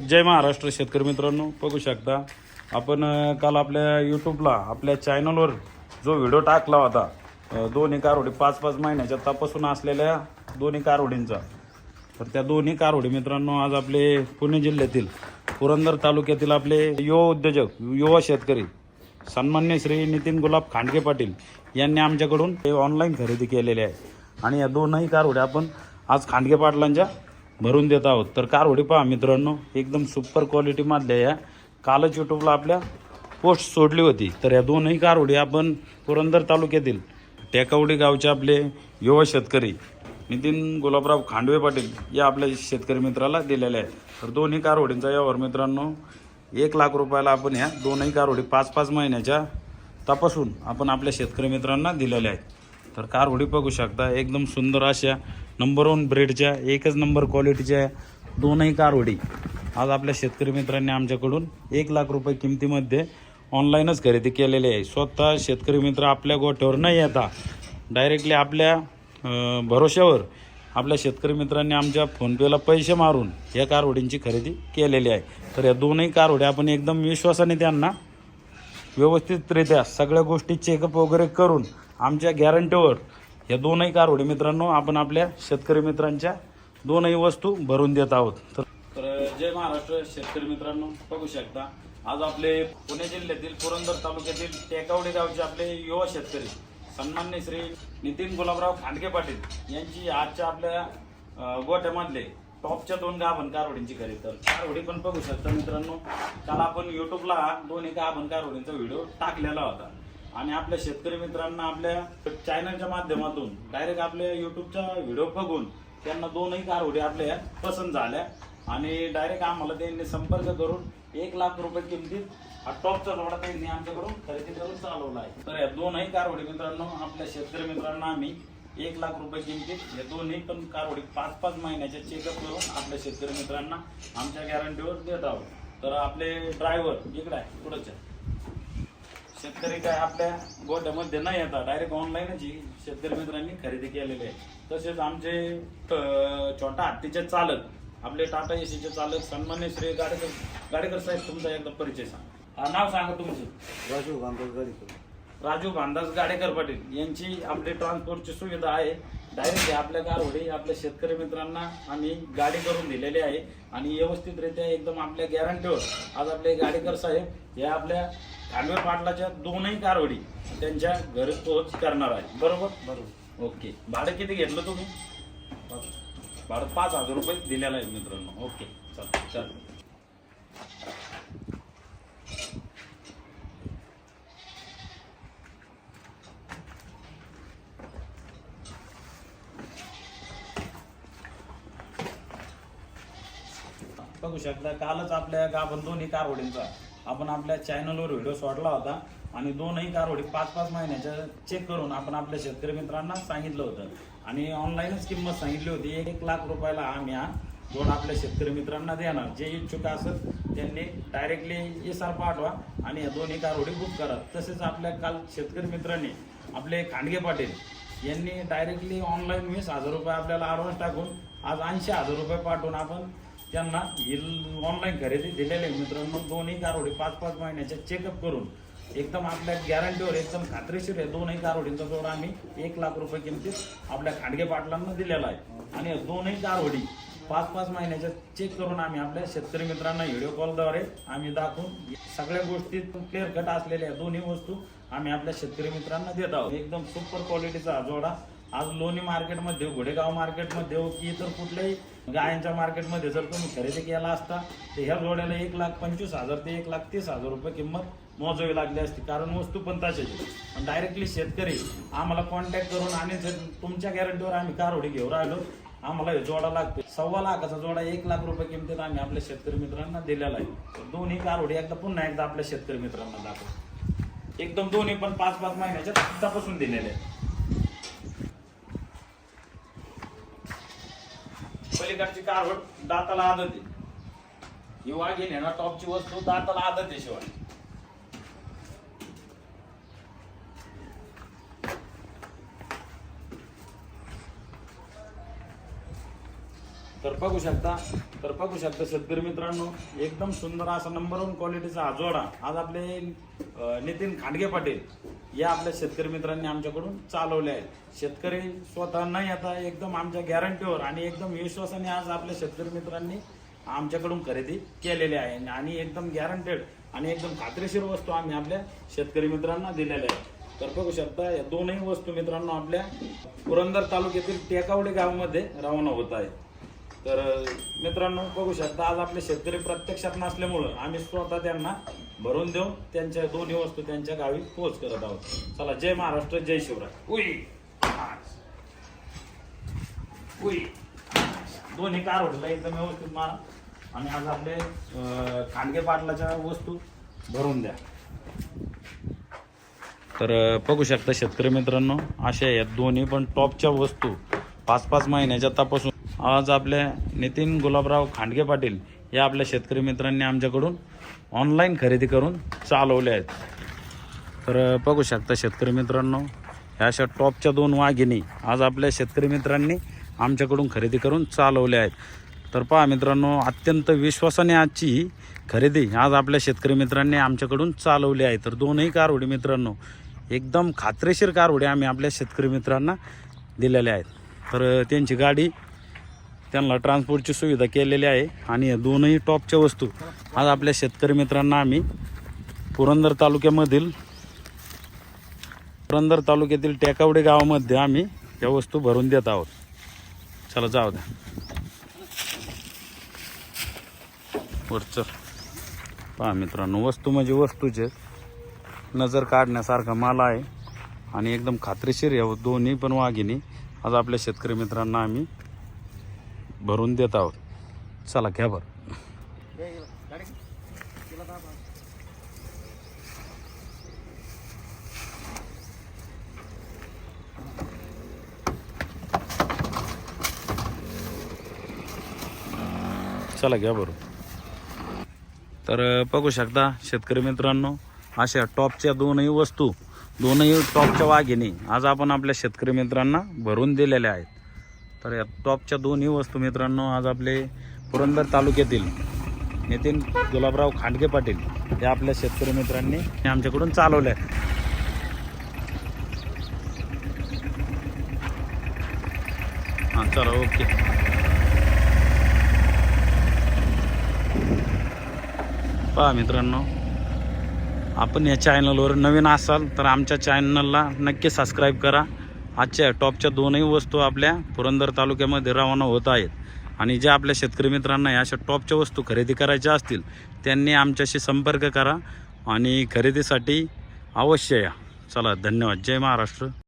जय महाराष्ट्र शेतकरी मित्रांनो. बघू शकता आपण काल आपल्या यूट्यूबला आपल्या चॅनलवर जो व्हिडिओ टाकला होता दोन्ही कारवडी पाच पाच महिन्याच्या तपासून असलेल्या दोन्ही कारवडींचा. तर त्या दोन्ही कारवडी मित्रांनो आज आपले पुणे जिल्ह्यातील पुरंदर तालुक्यातील आपले युवा उद्योजक युवा शेतकरी सन्मान्य श्री नितीन गुलाब खांडके पाटील यांनी आमच्याकडून हे ऑनलाईन खरेदी केलेले आहे. आणि या दोनही कारवड्या आपण आज खांडके पाटलांच्या भरून देत आहोत. तर कारवडी पहा मित्रांनो एकदम सुपर क्वालिटीमधल्या या कालच यूट्यूबला आपल्या पोस्ट सोडली होती. तर या दोनही कारवडी आपण पुरंदर तालुक्यातील टेकावडी गावचे आपले युवा शेतकरी नितीन गुलाबराव खांडवे पाटील या आपल्या शेतकरी मित्राला दिलेल्या आहेत. तर दोन्ही कारवडींचा यावर मित्रांनो एक लाख रुपयाला आपण ह्या दोनही कारवडी पाच पाच महिन्याच्या तपासून आपण आपल्या शेतकरी मित्रांना दिलेल्या आहेत. तर कारवडी बघू शकता. एकदम सुंदर अशा नंबर वन ब्रेडच्या एकच नंबर क्वालिटीच्या दोनही कारवडी आज आपल्या शेतकरी मित्रांनी आमच्याकडून एक लाख रुपये किमतीमध्ये ऑनलाईनच खरेदी केलेली आहे. स्वतः शेतकरी मित्र आपल्या गोठ्यावर न येता डायरेक्टली आपल्या भरोश्यावर आपल्या शेतकरी मित्रांनी आमच्या फोनपेला पैसे मारून या कारवडींची खरेदी केलेली आहे. तर या दोनही कारवड्या आपण एकदम विश्वासाने त्यांना व्यवस्थितरित्या सगळ्या गोष्टी चेकअप वगैरे करून आमच्या गॅरंटीवर या दोनही कारवडी मित्रांनो आपण आपल्या शेतकरी मित्रांच्या दोनही वस्तू भरून देत आहोत. तर तर जय महाराष्ट्र शेतकरी मित्रांनो बघू शकता आज आपले पुणे जिल्ह्यातील पुरंदर तालुक्यातील टेकावडी गावचे आपले युवा शेतकरी सन्मान्य श्री नितीन गुलाबराव खांडके पाटील यांची आजच्या आपल्या गोठ्यामधले टॉपच्या दोन गाभण कारवडींची खरी तर कारवडी पण बघू शकता मित्रांनो काल आपण युट्यूबला दोन्ही गाभण कारवडींचा व्हिडिओ टाकलेला होता. आणि आपल्या शेतकरी मित्रांना आपल्या चॅनलच्या माध्यमातून डायरेक्ट आपल्या युट्यूबच्या व्हिडिओ बघून त्यांना दोनही कारवडी आपल्या पसंत झाल्या. आणि डायरेक्ट आम्हाला त्यांनी संपर्क करून एक लाख रुपये किमतीत हा टॉपचा जोडा त्यांनी आमच्याकडून खरेदी करून चालवला आहे. तर या दोनही कारवडी मित्रांनो आपल्या शेतकरी मित्रांना आम्ही एक लाख रुपये किमतीत या दोन्ही पण कारवडी पाच पाच महिन्याच्या चेकअप करून आपल्या शेतकरी मित्रांना आमच्या गॅरंटीवर देत आहोत. तर आपले ड्रायव्हर इकडे आहे पुढच्या शेतकरी काय आपल्या गोट्यामध्ये न येता डायरेक्ट ऑनलाईनच ही शेतकरी मित्रांनी खरेदी केलेली आहे. तसेच आमचे छोटा हत्तीचे चालक आपले टाटा एसीचे चालक सन्मान्य श्री गाडेकर गाडेकर साहेब तुमचा एकदा परिचय सांगा. नाव सांगा तुमचं. राजू बांधव गाडीकर. राजू भांदास गाडेकर पाटील यांची आपली ट्रान्सपोर्टची सुविधा आहे. डायरेक्ट आपल्या कारवडी आपल्या शेतकरी मित्रांना आम्ही गाडी करून दिलेली आहे. आणि व्यवस्थितरित्या एकदम आपल्या गॅरंटीवर आज आपले गाडेकर साहेब हे आपल्या खांडवे पाटलाच्या दोनही कारवडी त्यांच्या घरी पोहोच करणार आहे. बरोबर? बरोबर. ओके. भाडं किती घेतलं तुम्ही? भाडं पाच हजार रुपये दिलेलं आहे मित्रांनो. ओके. चल चल. बघू शकता कालच आपल्या गाभण दोन्ही कारवडींचा आपण आपल्या चॅनलवर व्हिडिओ सोडला होता आणि दोनही कारवडी पाच पाच महिन्याच्या चेक करून आपण आपल्या शेतकरी मित्रांना सांगितलं होतं. आणि ऑनलाईनच किंमत सांगितली होती. एक एक लाख रुपयाला आम्ही हा जोड आपल्या शेतकरी मित्रांना देणार. जे इच्छुक असत त्यांनी डायरेक्टली एस आर पाठवा आणि या दोन्ही कारवडी बुक करा. तसेच आपल्या काल शेतकरी मित्रांनी आपले खांडगे पाटील यांनी डायरेक्टली ऑनलाईन वीस हजार रुपये आपल्याला ॲडव्हान्स टाकून आज ऐंशी हजार रुपये पाठवून आपण त्यांना ही ऑनलाईन खरेदी दिलेले आहे मित्रांनो दोन्ही कारोडी पाच पाच महिन्याच्या चेकअप करून एकदम आपल्या गॅरंटीवर एकदम खात्रीशीर आहे. दोनही कारोडींचा जोडा आम्ही एक लाख रुपये किमतीत आपल्या खांडगे पाटलांना दिलेला आहे. आणि दोनही कारोडी पाच पाच महिन्याच्या चेक करून आम्ही आपल्या शेतकरी मित्रांना व्हिडिओ कॉलद्वारे आम्ही दाखवून सगळ्या गोष्टी क्लिअर कट असलेल्या दोन्ही वस्तू आम्ही आपल्या शेतकरी मित्रांना देत आहोत. एकदम सुपर क्वालिटीचा जोडा. आज लोणी मार्केटमध्ये घोडेगाव मार्केटमध्ये हो की इतर कुठल्याही गायांच्या मार्केटमध्ये जर तुम्ही खरेदी केला असता तर ह्या जोड्याला एक लाख पंचवीस हजार ते एक लाख तीस हजार रुपये किंमत मोजावी लागली असती. कारण वस्तू पण तशाची पण डायरेक्टली शेतकरी आम्हाला कॉन्टॅक्ट करून आणि जर तुमच्या गॅरंटीवर आम्ही कारोडी घेऊन राहिलो आम्हाला हे जोडा लागतो सव्वा लाखाचा जोडा एक लाख रुपये किमतीत आम्ही आपल्या शेतकरी मित्रांना दिलेला आहे. तर दोन्ही कारोडी एकदा पुन्हा एकदा आपल्या शेतकरी मित्रांना दाखव एकदम दोन्ही पण पाच पाच महिन्याच्या तपासून दिलेले आहे पलीकडची कारवट दाताला आदत. आहे ही वाघीण ना टॉपची वस्तू दाताला आदत आहे शिवाय. तर बघू शकता तर बघू शकता शेतकरी मित्रांनो एकदम सुंदर असा नंबर वन क्वालिटीचा हा जोडा. आज आपले नितीन खांडगे पाटील या आपल्या शेतकरी मित्रांनी आमच्याकडून चालवल्या आहेत. शेतकरी स्वतः न येता एकदम आमच्या गॅरंटीवर आणि एकदम विश्वासाने आज आपल्या शेतकरी मित्रांनी आमच्याकडून खरेदी केलेली आहे. आणि एकदम गॅरंटेड आणि एकदम खात्रीशीर वस्तू आम्ही आपल्या शेतकरी मित्रांना दिलेल्या आहेत. तर बघू शकता या दोनही वस्तू मित्रांनो आपल्या पुरंदर तालुक्यातील टेकावडे गावामध्ये रवाना होत आहे तर मित्रांनो बघू शकता आज आपले शेतकरी प्रत्यक्षात नसल्यामुळं आम्ही स्वतः त्यांना भरून देऊन त्यांच्या दोन्ही वस्तू त्यांच्या गावी पोहोच करत आहोत. चला जय महाराष्ट्र जय शिवराय. उई. उई. दोन्ही कार होटला एकदम व्यवस्थित मारा आणि आज आपले खांडगे पाटलाच्या वस्तू भरून द्या. तर बघू शकता शेतकरी मित्रांनो अशा या दोन्ही पण टॉपच्या वस्तू पाच पाच महिन्याच्या तपासून आज आपल्या नितीन गुलाबराव खांडगे पाटील या आपल्या शेतकरी मित्रांनी आमच्याकडून ऑनलाईन खरेदी करून चालवल्या आहेत. तर बघू शकता शेतकरी मित्रांनो ह्या अशा टॉपच्या दोन वाघिणी आज आपल्या शेतकरी मित्रांनी आमच्याकडून खरेदी करून चालवल्या आहेत. तर पहा मित्रांनो अत्यंत विश्वासाने आजची खरेदी आज आपल्या शेतकरी मित्रांनी आमच्याकडून चालवली आहे. तर दोनही कारवडी मित्रांनो एकदम खात्रीशीर कारवडी आम्ही आपल्या शेतकरी मित्रांना दिलेल्या आहेत. तर त्यांची गाडी त्यांना ट्रान्सपोर्टची सुविधा केलेली आहे. आणि या दोनही टॉपच्या वस्तू आज आपल्या शेतकरी मित्रांना आम्ही पुरंदर तालुक्यामधील पुरंदर तालुक्यातील टेकावडे गावामध्ये आम्ही या वस्तू भरून देत आहोत. चला जाऊ द्या. वर चल. पहा मित्रांनो वस्तू म्हणजे वस्तूचे नजर काढण्यासारखा माल आहे. आणि एकदम खात्रीशीर या दोन्ही पण वाघिणी. आज आपल्या शेतकरी मित्रांना आम्ही भरून देत आहोत. चला घ्या बरं. चला घ्या बरं. तर बघू शकता शेतकरी मित्रांनो अशा टॉपच्या दोनही वस्तू दोनही टॉपच्या वाघिणी आज आपण आपल्या शेतकरी मित्रांना भरून दिलेल्या आहेत. तर या टॉपच्या दोन्ही वस्तू मित्रांनो आज आपले पुरंदर तालुक्यातील नितीन गुलाबराव खांडगे पाटील हे आपल्या शेतकरी मित्रांनी आमच्याकडून चालवल्या आहेत. हां चला ओके. पहा मित्रांनो आपण या चॅनलवर नवीन असाल तर आमच्या चॅनलला नक्की सबस्क्राईब करा. आजच्या टॉपच्या दोनही वस्तू आपल्या पुरंदर तालुक्यामध्ये रवाना होत आहेत. आणि ज्या आपल्या शेतकरी मित्रांना या अशा टॉपच्या वस्तू खरेदी करायच्या असतील त्यांनी आमच्याशी संपर्क करा आणि खरेदीसाठी अवश्य या. चला धन्यवाद. जय महाराष्ट्र.